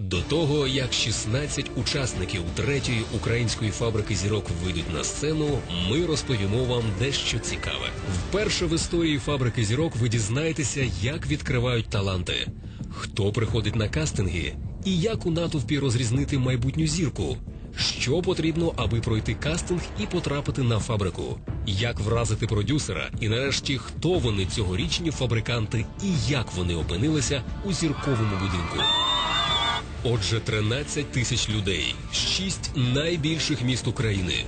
До того, як 16 учасників третьої української фабрики зірок вийдуть на сцену, ми розповімо вам дещо цікаве. Вперше в історії фабрики зірок ви дізнаєтеся, як відкривають таланти, хто приходить на кастинги і як у натовпі розрізнити майбутню зірку. Що потрібно, аби пройти кастинг і потрапити на фабрику? Як вразити продюсера? І нарешті, хто вони цьогорічні фабриканти і як вони опинилися у зірковому будинку? Отже, 13 тисяч людей, шість найбільших міст України,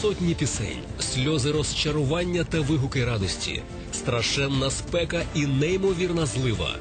сотні пісень, сльози розчарування та вигуки радості, страшенна спека і неймовірна злива,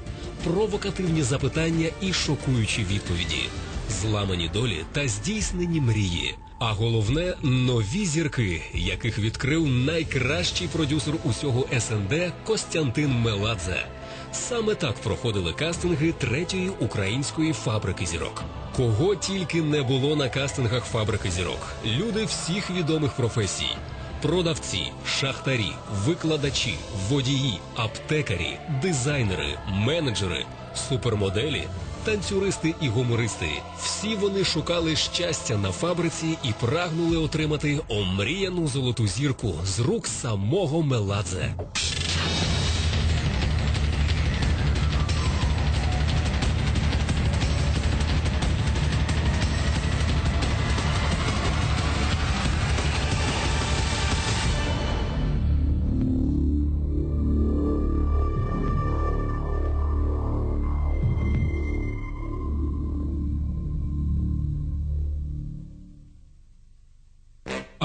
провокативні запитання і шокуючі відповіді, зламані долі та здійснені мрії. А головне нові зірки, яких відкрив найкращий продюсер усього СНД Костянтин Меладзе. Саме так проходили кастинги третьої української фабрики зірок. Кого тільки не було на кастингах фабрики зірок. Люди всіх відомих професій: продавці, шахтарі, викладачі, водії, аптекарі, дизайнери, менеджери, супермоделі. Танцюристи і гумористи всі вони шукали щастя на фабриці і прагнули отримати омріяну золоту зірку з рук самого Меладзе.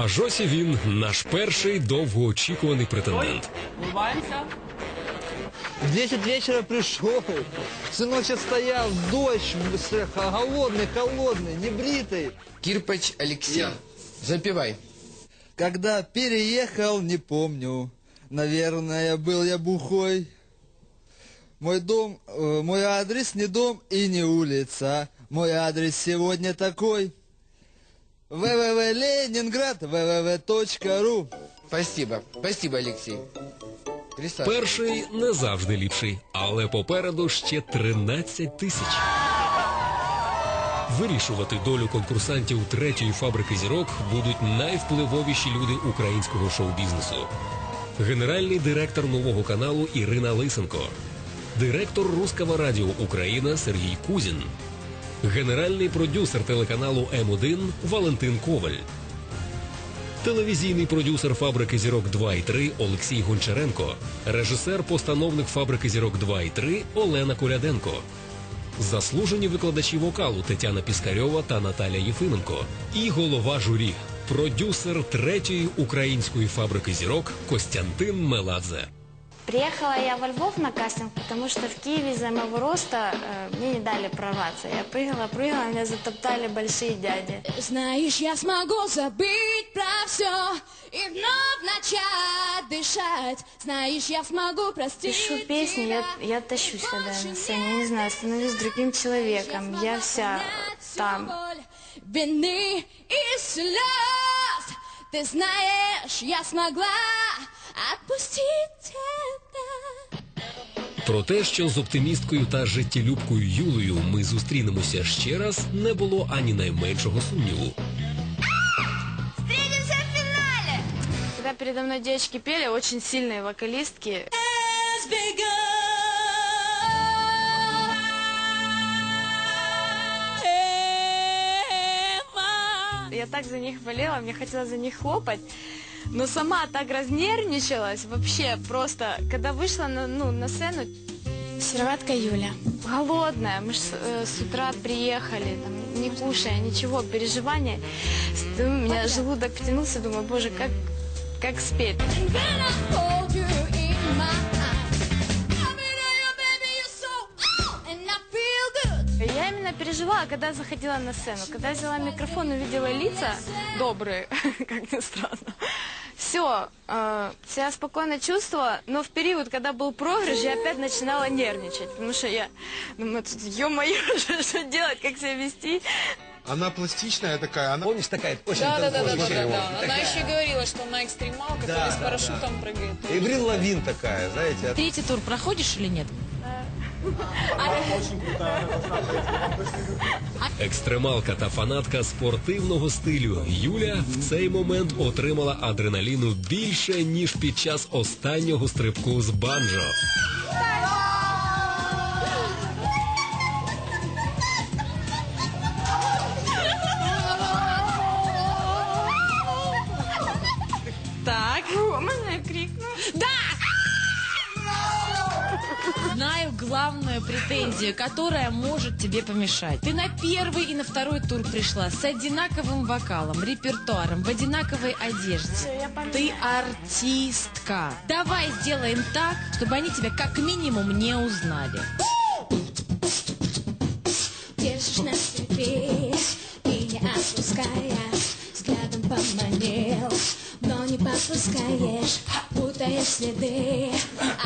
Аж ось і він, наш перший довгоочікуваний претендент. Улыбаемся. В 10 вечера пришел. Всю ночь стоял, дождь, с- голодный, холодный, небритый. Кирпач Алексей. Запивай. Когда переехал, не помню. Наверное, был я бухой. Мой дом, э, мой адрес не дом и не улица. Мой адрес сегодня такой. www www.ru Спасибо. Спасибо. Присаживайся. Перший не завжди ліпший, але попереду ще 13 тисяч. Вирішувати долю конкурсантів третьої фабрики зірок будуть найвпливовіші люди українського шоу-бізнесу. Генеральний директор нового каналу Ірина Лисенко, директор Руского радіо Україна Сергій Кузін, генеральний продюсер телеканалу М1 Валентин Коваль, телевізійний продюсер фабрики зірок 2 і 3 Олексій Гончаренко, режисер-постановник фабрики зірок 2 і 3 Олена Коляденко, заслужені викладачі вокалу Тетяна Піскарьова та Наталя Єфименко. І голова журі, продюсер третьої української фабрики зірок Костянтин Меладзе. Приехала я во Львов на кастинг, потому что в Киеве из-за моего роста э, мне не дали прорваться. Я прыгала, прыгала, меня затоптали большие дяди. Знаешь, я смогу забыть про все и вновь начать дышать. Знаешь, я смогу простить Пишу песни, я, я тащусь тогда на сцене, я не знаю, становлюсь другим человеком. Я вся там. Вины и слез. Ты знаешь, я смогла отпустить тебя. Про те, що з оптимісткою та життєлюбкою Юлею ми зустрінемося ще раз, не було ані найменшого сумніву. Когда передо мной девочки пели, очень сильные вокалистки. Я так за них болела, мне хотелось за них хлопать. Но сама так разнервничалась вообще просто, когда вышла на, ну, на сцену, Серватка Юля. голодная, мы ж с, э, с утра приехали, там, не кушая, ничего, переживания. У меня желудок потянулся, думаю, боже, как, как спеть. Я именно переживала, когда заходила на сцену, когда взяла микрофон, увидела лица добрые, как ни странно. Все, себя спокойно чувствовала, но в период, когда был проигрыш, я опять начинала нервничать, потому что я думаю, тут, ё-моё, что, что делать, как себя вести. Она пластичная такая, она... Помнишь, такая очень Да, да, да, да, да, да. Она еще говорила, что она экстремал, который Да, с да, парашютом прыгает. Эврил Лавин такая, знаете. Третий тур проходишь или нет? Екстремалка та фанатка спортивного стилю Юля в цей момент отримала адреналіну більше ніж під час останнього стрибку з банджо. Так. О, можно я крикну? Знаю главную претензию, которая может тебе помешать. Ты на первый и на второй тур пришла с одинаковым вокалом, репертуаром, в одинаковой одежде. Ты артистка. Давай сделаем так, чтобы они тебя как минимум не узнали. Держишь на себе и не отпускаешь Взглядом поманил, но не подпускаешь Путаешь следы,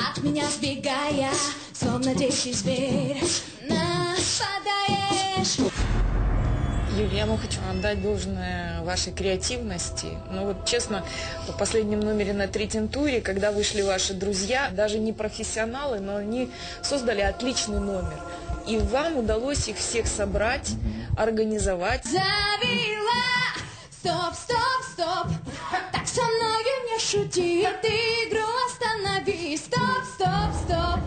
от меня сбегая Словно дикий зверь, нападаешь Юлия, я вам хочу отдать должное вашей креативности. Ну вот честно, в последнем номере на третьем туре, когда вышли ваши друзья, даже не профессионалы, но они создали отличный номер. И вам удалось их всех собрать, организовать. Завела, стоп, стоп, стоп шути, ты игру останови Стоп, стоп, стоп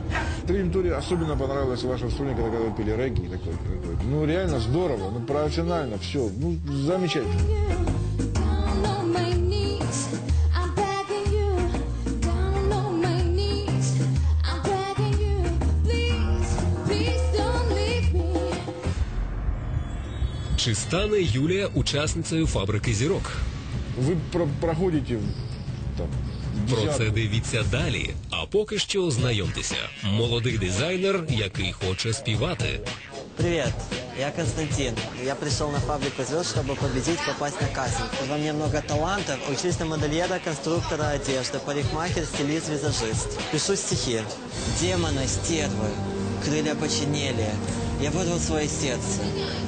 В третьем туре особенно понравилось ваше выступление, когда, когда вы пели регги. Такой, такой. Ну, реально здорово, ну, профессионально, все. Ну, замечательно. Чи стане Юлія учасницею фабрики зірок? Вы про- проходите там, Про це десятку. дивіться далі. А поки що знайомтеся. Молодий дизайнер, який хоче співати. Привет, я Константин. Я пришел на фабрику звезд, чтобы победить, попасть на кастинг. Во мне много талантов. Учусь на модельера, конструктора одежды, парикмахер, стилист, визажист. Пишу стихи. Демоны, стервы, крылья починели. Я вырвал свое сердце.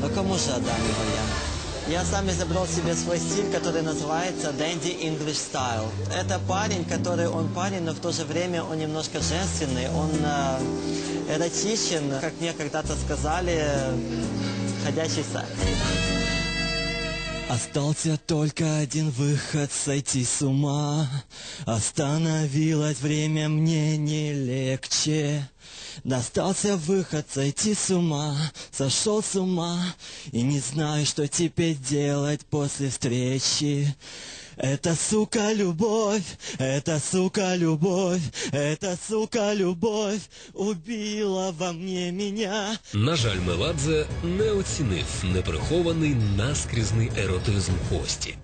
Но кому же отдам его я? Я сам изобрел себе свой стиль, который называется Dandy English Style. Это парень, который, он парень, но в то же время он немножко женственный, он э, эротичен, как мне когда-то сказали, ходячий секс. Остался только один выход сойти с ума. Остановилось время мне не легче. Достался выход сойти с ума, сошел с ума и не знаю, что теперь делать после встречи. Это сука любовь, это сука любовь, это сука любовь убила во мне меня. На жаль, Меладзе не оцінив неприхований наскрізний еротизм Кості.